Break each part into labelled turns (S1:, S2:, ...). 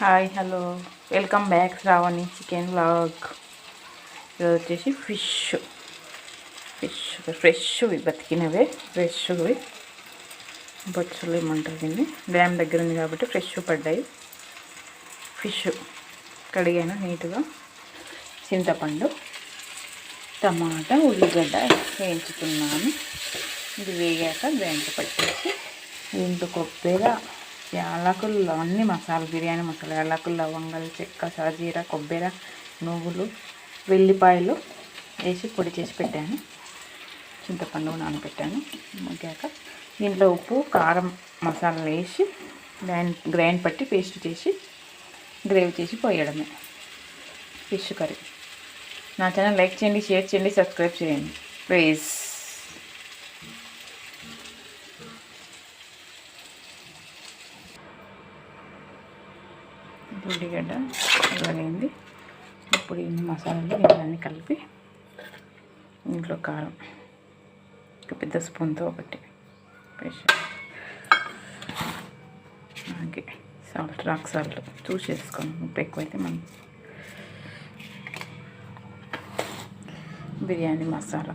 S1: Hi hello. Welcome back Shravani chicken blog ఇది వచ్చేసి fish. Fish ఫ్రెష్వి బతికినవే ఫ్రెష్వి బొచ్చులు ఏమంటారు దీన్ని? డ్యామ్ దగ్గర ఉంది కాబట్టి ఫ్రెష్ పడ్డాయి. ఫిష్ కడిగాను నీట్గా. చింతపండు టమాటా ఉల్లిగడ్డ వేయించుకున్నాను. ఇది వేగాక గ్రైండ్ పట్టేసి దీంట్లో కొబ్బరి యాలకులు అన్ని మసాలా బిర్యానీ మసాలా యాలకులు లవంగాలు చెక్క సాజీర కొబ్బరి నువ్వులు వెల్లిపాయలు వేసి పొడి చేసి పెట్టాను. చింతపండు నానబెట్టాను. మగ్గాక దీంట్లో ఉప్పు కారం మసాలా వేసి గ్రైండ్ గ్రైండ్ పట్టి పేస్ట్ చేసి గ్రేవీ చేసి పోయడమే. Fish curry. నా ఛానల్ లైక్ చేయండి షేర్ చేయండి సబ్స్క్రైబ్ చేయండి. ప్లీజ్. ఉల్లిగడ్డ ఇవ్వలేంది ఇప్పుడు ఈ మసాలాలు ఇవన్నీ కలిపి ఇంట్లో కారం ఒక పెద్ద స్పూన్తో ఒకటి అలాగే సాల్ట్ రాక్ సాల్ట్ చూసి చేసుకోండి. ఉప్పు ఎక్కువైతే మనం బిర్యానీ మసాలా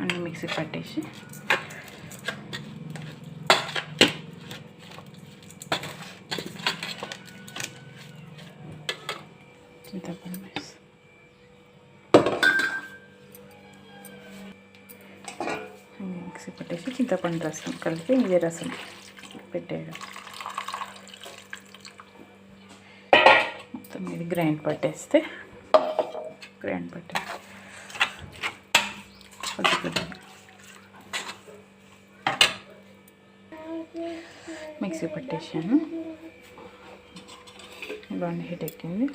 S1: అన్నీ మిక్సీ పట్టేసి చింతపండు మిక్సీ పట్టేసి చింతపండు రసం కలిపి ఇదే రసం పెట్టేయడం మొత్తం ఇది గ్రైండ్ పట్టేస్తే గ్రైండ్ పట్టే మిక్సీ పట్టేసాను బాగుంది హీట్ ఎక్కింది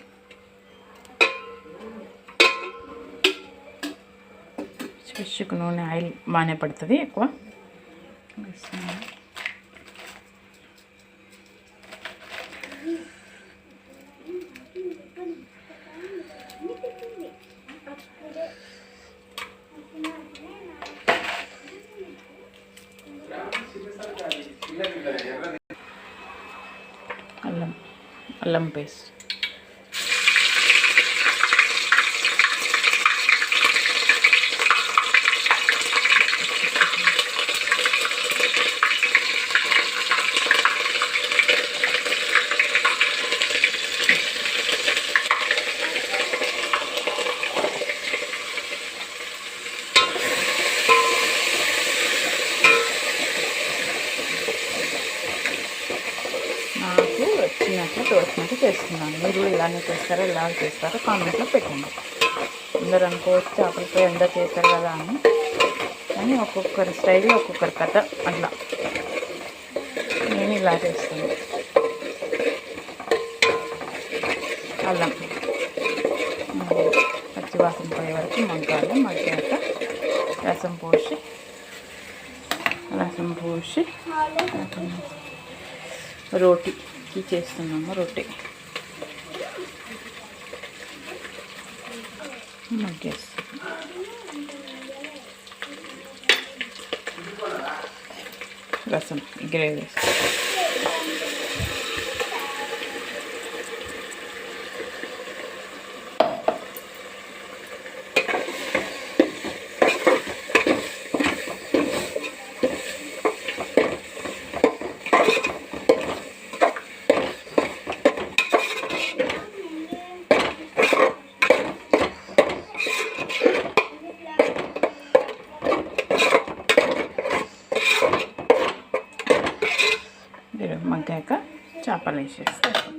S1: ఫిష్కి నూనె ఆయిల్ బాగానే పడుతుంది ఎక్కువ వేస్తున్నాను. అల్లం అల్లం పేస్ట్ వచ్చినట్లు తోచినట్టు చేస్తున్నాను. మీరు కూడా ఇలానే చేస్తారో ఇలా చేస్తారో కామెంట్లో పెట్టండి. అందరు అనుకోవచ్చు చేపలతో ఎంత చేస్తారు కదా అని. కానీ ఒక్కొక్కరి స్టైల్ ఒక్కొక్కరి కథ అట్లా. నేను ఇలా చేస్తాను. అల్లం. పచ్చివాసన పోయే వరకు మగ్గాలి. మగ్గాక రసం పోసి రసం పోసి రోటీకి చేస్తున్నాము రొట్టె. మగ్గేస్తాం రసం గ్రేవీ మగ్గాక చేపలు వేసేస్తాం